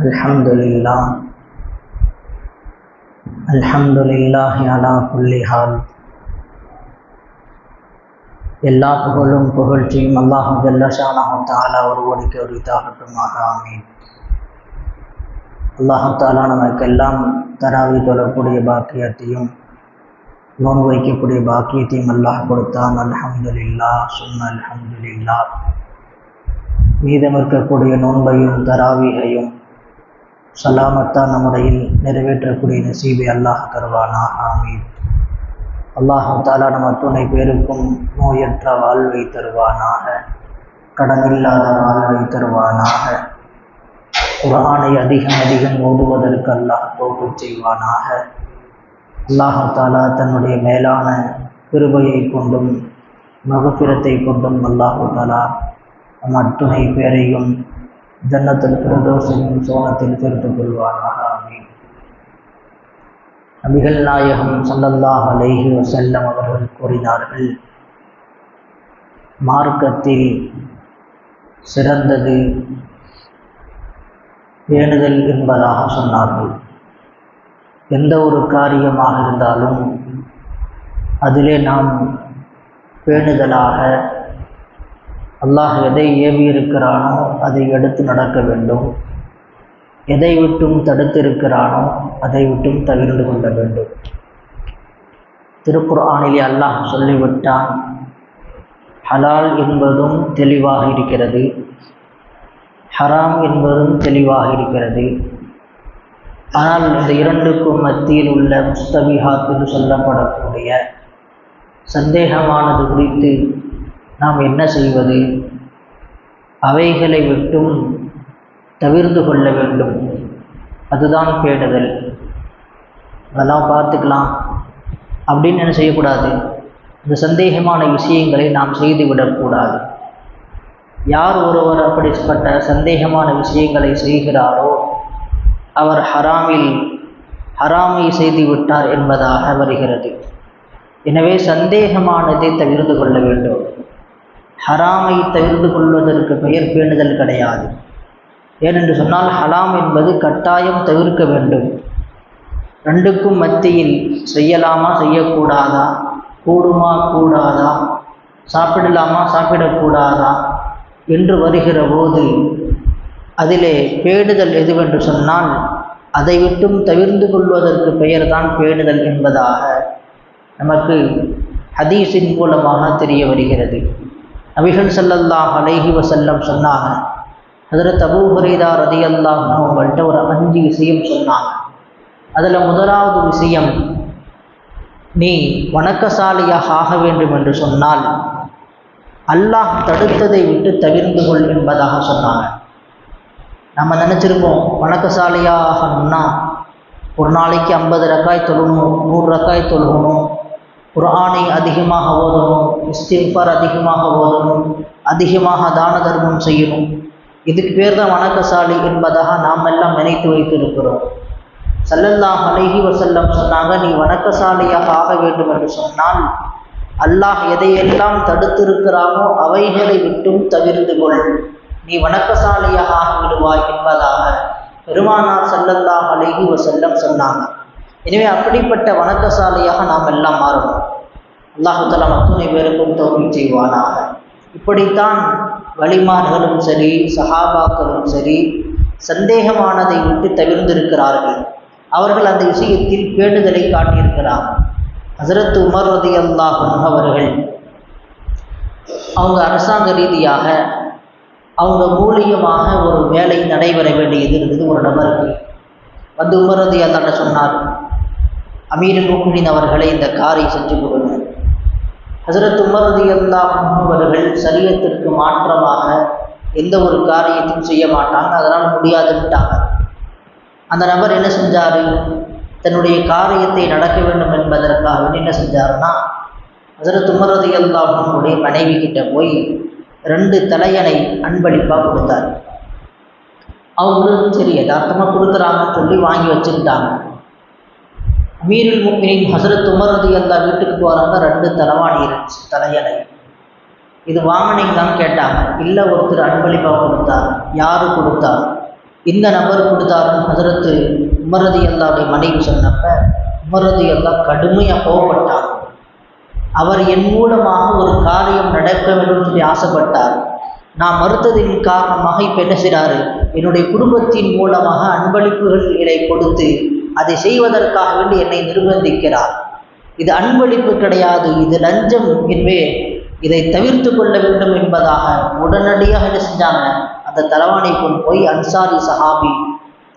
الحمد لله الحمد لله على كل حال எல்லா புகழும் புகழ்ச்சியும் அல்லாஹு ஜல்லஷானஹு தாலா ஒருவனுக்கு உரித்தாகட்டுமாக ஆமீன் அல்லாஹு தாலா நமக்கெல்லாம் தராவி தொழக்கூடிய பாக்கியத்தையும் நோன்பு வைக்கக்கூடிய பாக்கியத்தையும் அல்லாஹ் கொடுத்தான் அல்ஹம்துலில்லா சுன்ன அல்ஹம்துலில்லா மீதம் இருக்கக்கூடிய நோன்பையும் தராவிகையும் சலாமத்தான முறையில் நிறைவேற்றக்கூடிய நசீபை அல்லாஹ் தருவானா? ஆமீன். அல்லாஹு தாலா நம்ம துணை பேருக்கும் நோயற்ற வாழ்வை தருவானாக. கடனில்லாத வாழ்வை தருவானாக. குரானை அதிகம் அதிகம் ஓதுவதற்கு அல்லாஹ் தோப்பு செய்வானாக. அல்லாஹு தாலா தன்னுடைய மேலான கிருபையை கொண்டும் மகப்பிரத்தை கொண்டும் அல்லாஹு தாலா நம் அத்துணை பேரையும் ஜன்னத்தில் பிரதோஷையும் சோனத்தில் சேர்த்துக் கொள்வானாக ஆமீன் நபிகள் நாயகம் சல்லல்லாஹ் அலைஹி வசல்லம் அவர்கள் கூறினார்கள் மார்க்கத்தில் சிறந்தது பேணுதல் என்பதாக சொன்னார்கள். எந்த ஒரு காரியமாக இருந்தாலும் அதிலே நாம் பேணுதலாக அல்லாஹ் எதை ஏவி இருக்கிறானோ அதை எடுத்து நடக்க வேண்டும். எதை விட்டும் தடுத்திருக்கிறானோ அதை விட்டும் தவிர்ந்து கொள்ள வேண்டும். திருக்குர்ஆனிலே அல்லாஹ் சொல்லிவிட்டான் ஹலால் என்பதும் தெளிவாக இருக்கிறது ஹராம் என்பதும் தெளிவாக இருக்கிறது. ஆனால் இந்த இரண்டுக்கும் மத்தியில் உள்ள முஸ்தபிஹாத் என்று சொல்லப்படக்கூடிய சந்தேகமானது குறித்து நாம் என்ன செய்வது? அவைகளை விட்டும் தவிர்த்து கொள்ள வேண்டும். அதுதான் பேணுதல். அதெல்லாம் பார்த்துக்கலாம். அப்படின்னு என்ன செய்யக்கூடாது? இந்த சந்தேகமான விஷயங்களை நாம் செய்துவிடக்கூடாது யார் ஒருவர் அப்படிப்பட்ட சந்தேகமான விஷயங்களை செய்கிறாரோ அவர் ஹராமில் ஹராமை செய்து விட்டார் என்பதாக வருகிறது. எனவே சந்தேகமானதை தவிர்த்து கொள்ள வேண்டும். ஹராமை தவிர்த்து கொள்வதற்கு பெயர் பேணுதல் கிடையாது. ஏனென்று சொன்னால் ஹலாம் என்பது கட்டாயம் தவிர்க்க வேண்டும். ரெண்டுக்கும் மத்தியில் செய்யலாமா செய்யக்கூடாதா? கூடுமா கூடாதா? சாப்பிடலாமா சாப்பிடக்கூடாதா? என்று வருகிற போது அதிலே பேணுதல் எதுவென்று சொன்னால் அதை விட்டும் தவிர்ந்து கொள்வதற்கு பெயர்தான் பேணுதல் என்பதாக நமக்கு ஹதீஸின் மூலமாக தெரிய வருகிறது. நபிகள் சல்லல்லாஹ் அலைஹி வசல்லம் சொன்னாங்க. அதில் தபூஹரிதா ஹுரைதா ரதி அல்லாஹ் அவங்கள்ட்ட ஒரு அஞ்சு விஷயம் சொன்னாங்க. அதில் முதலாவது விஷயம் நீ வணக்கசாலியாக ஆக வேண்டும் என்று சொன்னால் அல்லாஹ் தடுத்ததை விட்டு தவிர்ந்து கொள் என்பதாக சொன்னாங்க. நம்ம நினச்சிருப்போம் வணக்கசாலியாக ஆகணும்னா ஒரு நாளைக்கு ஐம்பது ரக்காய் தொழுகணும் நூறு ரக்காய் தொழுகணும் குரானை அதிகமாக ஓதணும் இஸ்திஃபார் அதிகமாக ஓதணும் அதிகமாக தான தர்மம் செய்யணும். இதுக்கு பேர் தான் வணக்கசாலி என்பதாக நாம் எல்லாம் நினைத்து வைத்திருக்கிறோம். சல்லல்லாஹ் அலஹி வசல்லம் சொன்னாங்க நீ வணக்கசாலியாக ஆக வேண்டும் என்று சொன்னால் அல்லாஹ் எதையெல்லாம் தடுத்திருக்கிறானோ அவைகளை விட்டும் தவிர்த்து கொள். நீ வணக்கசாலியாக ஆகிவிடுவாய் என்பதாக பெருமானார் சல்லல்லாஹ் அலஹி வசல்லம் சொன்னாங்க. எனவே அப்படிப்பட்ட வணக்கசாலியாக நாம் எல்லாம் மாறணும். அல்லாஹுத்தலா அத்துணை பேருக்கும் தோல்வி செய்வானாக. இப்படித்தான் வழிமார்களும் சரி சஹாபாக்களும் சரி சந்தேகமானதை விட்டு தவிர்ந்திருக்கிறார்கள். அவர்கள் அந்த விஷயத்தில் பேடுதலை காட்டியிருக்கிறார். ஹசரத் உமர் ரதி அல்லாஹும் அவர்கள் அவங்க அரசாங்க ரீதியாக அவங்க மூலியமாக ஒரு வேலை நடைபெற வேண்டியது இருந்தது ஒரு நபருக்கு. வந்து உமர் ரதி அல்லாட்ட சொன்னார் அமீர் முக்மின் அவர்களை இந்த காரை செஞ்சு கொடு ஹசரத் உமர் அல்லாஹ் அவர்கள் சரியத்திற்கு மாற்றமாக எந்த ஒரு காரியத்தையும் செய்ய மாட்டாங்க. அதனால் முடியாதுன்ட்டாங்க அந்த நபர் என்ன செஞ்சார்? தன்னுடைய காரியத்தை நடக்க வேண்டும் என்பதற்காக என்ன செஞ்சாருன்னா ஹசரத் உமர் அல்லாஹனுடைய மனைவி கிட்ட போய் ரெண்டு தலையணை அன்பளிப்பாக கொடுத்தார். அவங்களும் சரி யதார்த்தமாக கொடுக்குறாங்கன்னு சொல்லி வாங்கி வச்சுக்கிட்டாங்க. அமீருல் முக்மினின் ஹசரத் உமரது எல்லா வீட்டுக்கு போகிறாங்க ரெண்டு தலைவாணி இருந்துச்சு தலையணை. இது வாங்கினீங்களான்னு கேட்டாங்க. இல்லை ஒருத்தர் அன்பளிப்பாக கொடுத்தார். யார் கொடுத்தார்? இந்த நபர் கொடுத்தாருன்னு ஹசரத்து உமரதி அல்லாவுடைய மனைவி சொன்னப்ப உமரதி அல்லா கடுமையாக கோவப்பட்டார். அவர் என் மூலமாக ஒரு காரியம் நடக்க வேண்டும் சொல்லி ஆசைப்பட்டார். நான் மறுத்ததின் காரணமாக இப்போ என்ன செய்கிறாரு என்னுடைய குடும்பத்தின் மூலமாக அன்பளிப்புகளை கொடுத்து அதை செய்வதற்காக வேண்டி என்னை நிர்பந்திக்கிறார். இது அன்பளிப்பு கிடையாது இது லஞ்சம் எனவே இதை தவிர்த்து கொள்ள வேண்டும் என்பதாக உடனடியாக என்ன செஞ்சாங்க? அந்த தலைவானை போய் அன்சாரி சஹாபி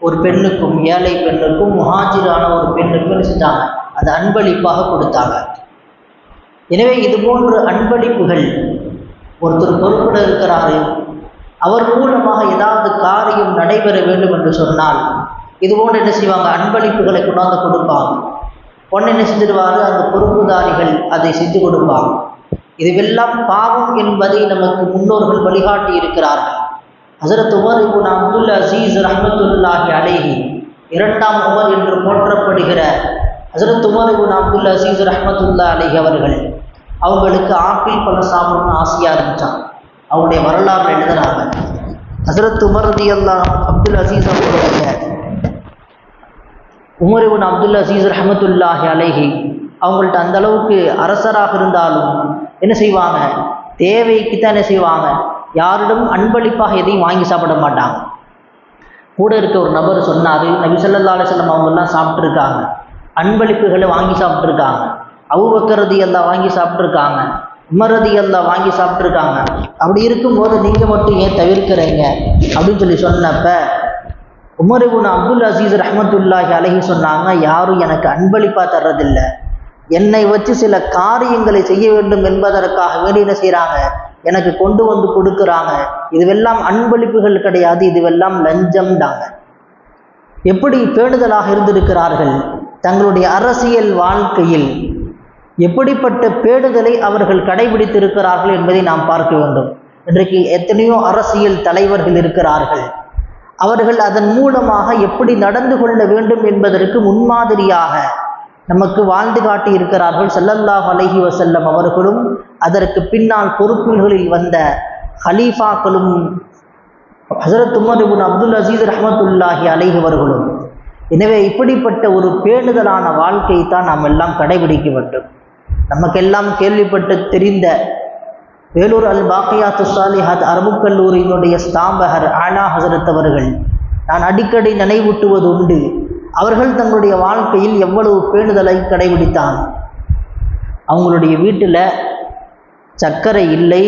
ஒரு பெண்ணுக்கும் ஏழை பெண்ணுக்கும் முஹாஜிரான ஒரு பெண்ணுக்கும் என்ன செஞ்சாங்க? அது அன்பளிப்பாக கொடுத்தாங்க. எனவே இது போன்ற அன்பளிப்புகள் ஒருத்தர் பொறுப்பிட இருக்கிறாரு அவர் மூலமாக ஏதாவது காரியம் நடைபெற வேண்டும் என்று சொன்னால் இது போன்று என்ன செய்வாங்க? அன்பளிப்புகளை கொண்டாந்து கொடுப்பாங்க. ஒன்று என்ன செஞ்சிருவாரு அந்த பொறுப்புதாரிகள் அதை செஞ்சு கொடுப்பாங்க. இதுவெல்லாம் பாவம் என்பதை நமக்கு முன்னோர்கள் வழிகாட்டி இருக்கிறார்கள். ஹசரத் உமர் இபுன் அப்துல் அசீஸ் ரஹமத்துல்லாஹி அலேஹி இரண்டாம் உமர் என்று போற்றப்படுகிற Hazrat Umar ibn Abdul Aziz ரஹமத்துல்லா அலேஹி அவர்கள் அவங்களுக்கு ஆப்பிள் பழம் சாப்பிடணும்னு ஆசையாக இருந்துச்சான் அவங்களுடைய வரலாறு எழுதுறாங்க. ஹசரத் உமர் ரதி அல்லா அப்துல் அசீஸ் அவர்களுடைய உமருவன் இபுன் அப்துல் அசீஸ் ரஹமத்துல்லாஹி அலேஹி அவங்கள்ட்ட அந்த அளவுக்கு அரசராக இருந்தாலும் என்ன செய்வாங்க? தேவைக்கு தான் என்ன செய்வாங்க? யாரிடம் அன்பளிப்பாக எதையும் வாங்கி சாப்பிட மாட்டாங்க. கூட இருக்க ஒரு நபர் சொன்னார் நபி சொல்லல்லா அலிஸ்லம் அவங்கெல்லாம் சாப்பிட்ருக்காங்க அன்பளிப்புகளை வாங்கி சாப்பிட்ருக்காங்க அவுபக்கரதி எல்லாம் வாங்கி சாப்பிட்ருக்காங்க உமரதி எல்லாம் வாங்கி சாப்பிட்ருக்காங்க அப்படி இருக்கும்போது நீங்கள் மட்டும் ஏன் தவிர்க்கிறீங்க? அப்படின்னு சொல்லி சொன்னப்போ உமர் இப்னு அப்துல் அசீஸ் ரஹமத்துல்லாஹி அலஹி சொன்னாங்க யாரும் எனக்கு அன்பளிப்பாக தர்றதில்லை. என்னை வச்சு சில காரியங்களை செய்ய வேண்டும் என்பதற்காக வேண்டி என்ன செய்கிறாங்க எனக்கு கொண்டு வந்து கொடுக்குறாங்க. இதுவெல்லாம் அன்பளிப்புகள் கிடையாது இதுவெல்லாம் லஞ்சம்டாங்க. எப்படி பேணுதலாக இருந்திருக்கிறார்கள்? தங்களுடைய அரசியல் வாழ்க்கையில் எப்படிப்பட்ட பேடுதலை அவர்கள் கடைபிடித்திருக்கிறார்கள் என்பதை நாம் பார்க்க வேண்டும். இன்றைக்கு எத்தனையோ அரசியல் தலைவர்கள் இருக்கிறார்கள். அவர்கள் அதன் மூலமாக எப்படி நடந்து கொள்ள வேண்டும் என்பதற்கு முன்மாதிரியாக நமக்கு வாழ்ந்து காட்டி இருக்கிறார்கள். ஸல்லல்லாஹு அலைஹி வஸல்லம் அவர்களும் அதற்கு பின்னால் பொறுப்புகளில் வந்த ஹலீஃபாக்களும் ஹசரத் உமர் அப்துல் அசீஸ் ரஹமத்துல்லாஹி அலைஹவர்களும் எனவே இப்படிப்பட்ட ஒரு பேணுதலான வாழ்க்கையை தான் நாம் எல்லாம் கடைபிடிக்க வேண்டும். நமக்கெல்லாம் கேள்விப்பட்டு தெரிந்த வேலூர் அல் பாக்கியாத்து சாலிஹாத் அரபுக் கல்லூரியினுடைய ஸ்தாபகர் ஆனா ஹசரத் அவர்கள். நான் அடிக்கடி நினைவூட்டுவது உண்டு. அவர்கள் தங்களுடைய வாழ்க்கையில் எவ்வளவு பேணுதலை கடைபிடித்தான். அவங்களுடைய வீட்டில் சர்க்கரை இல்லை.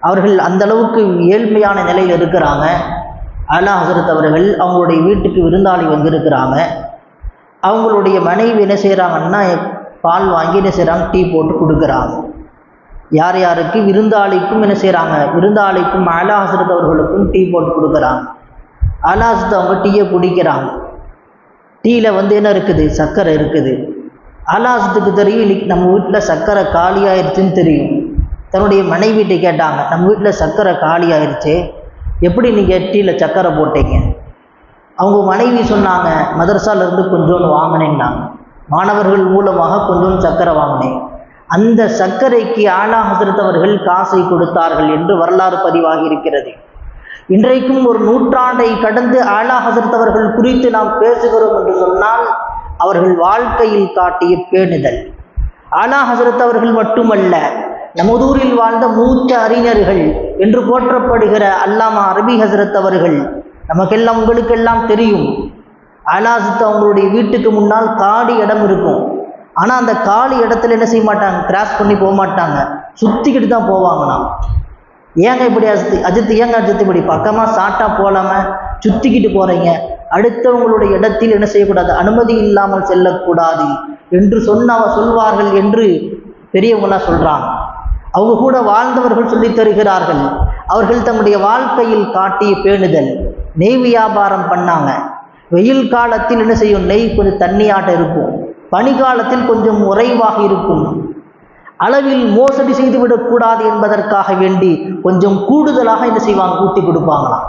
அவர்கள் அந்த அளவுக்கு ஏழ்மையான நிலையில் இருக்கிறாங்க. அலா ஹசரத் அவர்கள் அவங்களுடைய வீட்டுக்கு விருந்தாளி வந்திருக்கிறாங்க. அவங்களுடைய மனைவி என்ன செய்கிறாங்கன்னா பால் வாங்கி என்ன செய்கிறாங்க டீ போட்டு கொடுக்குறாங்க. யார் யாருக்கு? விருந்தாளிக்கும் என்ன செய்கிறாங்க விருந்தாளிக்கும் அலா ஹசரத் அவர்களுக்கும் டீ போட்டு கொடுக்குறாங்க. அலா ஹசரத் அவங்க டீயை குடிக்கிறாங்க. டீயில் வந்து என்ன இருக்குது? சர்க்கரை இருக்குது. அலாசத்துக்கு தெரியும் இன்னைக்கு நம்ம வீட்டில் சர்க்கரை காலியாயிருச்சுன்னு தெரியும். தன்னுடைய மனைவிட்ட கேட்டாங்க நம்ம வீட்டில் சர்க்கரை காலியாயிருச்சு எப்படி நீங்கள் டீயில் சர்க்கரை போட்டீங்க? அவங்க மனைவி சொன்னாங்க மதரசாலேருந்து கொஞ்சோண்டு வாங்கினேன்னாங்க. மாணவர்கள் மூலமாக கொஞ்சோன்னு சர்க்கரை வாங்கினேன். அந்த சர்க்கரைக்கு ஆலா ஹசரத் அவர்கள் காசை கொடுத்தார்கள் என்று வரலாறு பதிவாகி இருக்கிறது. இன்றைக்கும் ஒரு நூற்றாண்டை கடந்து ஆலா ஹசரத் அவர்கள் குறித்து நாம் பேசுகிறோம் என்று சொன்னால் அவர்கள் வாழ்க்கையில் காட்டிய பேணுதல். ஆலா ஹசரத் அவர்கள் மட்டுமல்ல நமதூரில் வாழ்ந்த மூத்த அறிஞர்கள் என்று போற்றப்படுகிற அல்லாமா அரபி ஹசரத் அவர்கள் நமக்கெல்லாம் உங்களுக்கெல்லாம் தெரியும். ஆலா அவங்களுடைய வீட்டுக்கு முன்னால் காடி இடம் இருக்கும். ஆனால் அந்த காலி இடத்துல என்ன செய்ய மாட்டாங்க? கிராஸ் பண்ணி போக மாட்டாங்க. சுற்றிக்கிட்டு தான் போவாங்கண்ணா. ஏங்க இப்படி அஜித்து அஜித்து ஏங்க அஜித்து இப்படி பக்கமாக சாட்டாக போகாமல் சுற்றிக்கிட்டு போகிறீங்க அடுத்தவங்களுடைய இடத்தில் என்ன செய்யக்கூடாது? அனுமதி இல்லாமல் செல்லக்கூடாது என்று சொன்ன சொல்வார்கள் என்று பெரியவங்களாம் சொல்கிறாங்க அவங்க கூட வாழ்ந்தவர்கள் சொல்லி தருகிறார்கள். அவர்கள் தம்முடைய வாழ்க்கையில் காட்டிய பேணுதல். நெய் வியாபாரம் பண்ணாங்க. வெயில் காலத்தில் என்ன செய்யும்? நெய் கொஞ்சம் தண்ணியாட்டம் இருக்கும். பனிகாலத்தில் கொஞ்சம் உறைவாக இருக்கும். அளவில் மோசடி செய்து விடக்கூடாது என்பதற்காக வேண்டி கொஞ்சம் கூடுதலாக என்ன செய்வாங்க? கூட்டி கொடுப்பாங்களாம்.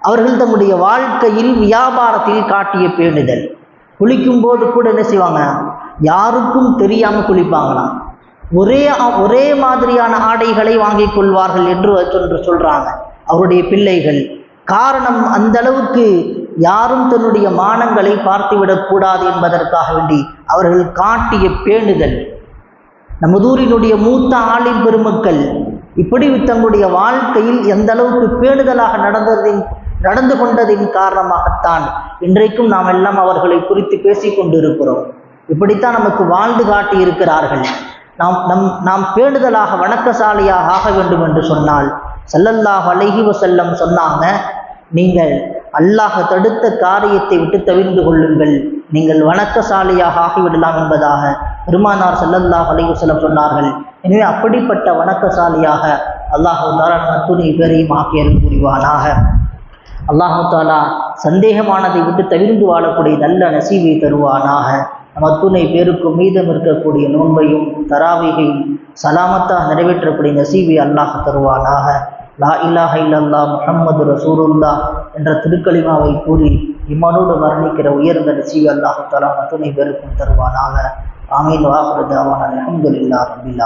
அவர்கள் தம்முடைய வாழ்க்கையில் வியாபாரத்தில் காட்டிய பேணுதல். குளிக்கும் போது கூட என்ன செய்வாங்க? யாருக்கும் தெரியாமல் குளிப்பாங்களாம். ஒரே ஒரே மாதிரியான ஆடைகளை வாங்கிக் கொள்வார்கள் என்று என்று சொல்கிறாங்க அவருடைய பிள்ளைகள். காரணம் அந்த அளவுக்கு யாரும் தன்னுடைய மானங்களை பார்த்துவிடக்கூடாது என்பதற்காக வேண்டி அவர்கள் காட்டிய பேணுதல். நமதூரினுடைய மூத்த ஆளின் பெருமக்கள் இப்படி தங்களுடைய வாழ்க்கையில் எந்த அளவுக்கு பேணுதலாக நடந்ததின் நடந்து கொண்டதின் காரணமாகத்தான் இன்றைக்கும் நாம் எல்லாம் அவர்களை குறித்து பேசிக் கொண்டிருக்கிறோம். இப்படித்தான் நமக்கு வாழ்ந்து காட்டி இருக்கிறார்கள். நாம் நம் நாம் பேணுதலாக வணக்கசாலியாக ஆக வேண்டும் என்று சொன்னால் செல்லல்லாஹ் அலைஹி செல்லம் சொன்னாங்க நீங்கள் அல்லாஹ் தடுத்த காரியத்தை விட்டு தவிர்ந்து கொள்ளுங்கள். நீங்கள் வணக்கசாலியாக ஆகிவிடலாம் என்பதாக பெருமானார் செல்லல்லாஹ் அலைஹி வஸல்லம் சொன்னார்கள். எனவே அப்படிப்பட்ட வணக்கசாலியாக அல்லாஹு தாலா துணை பேரையும் ஆக்கியல் புரிவானாக. அல்லாஹு தாலா சந்தேகமானதை விட்டு தவிர்ந்து வாழக்கூடிய நல்ல நசீவை தருவானாக. நம்ம துணை பேருக்கும் மீதம் இருக்கக்கூடிய நோன்பையும் தராவிகையும் சலாமத்தாக நிறைவேற்றக்கூடிய நசீவை அல்லாஹ் தருவானாக. லா இல்லாஹ இல்லல்லா முஹம்மது ரசூலுல்லா என்ற திருக்கலிமாவை கூறி இம்மனோடு வர்ணிக்கிற உயர்ந்த நசீவை அல்லாஹு தாலா துணை பேருக்கும் தருவானாக. ஆமீன். வாஹுரதாவான அலமதுல்லா ரபில்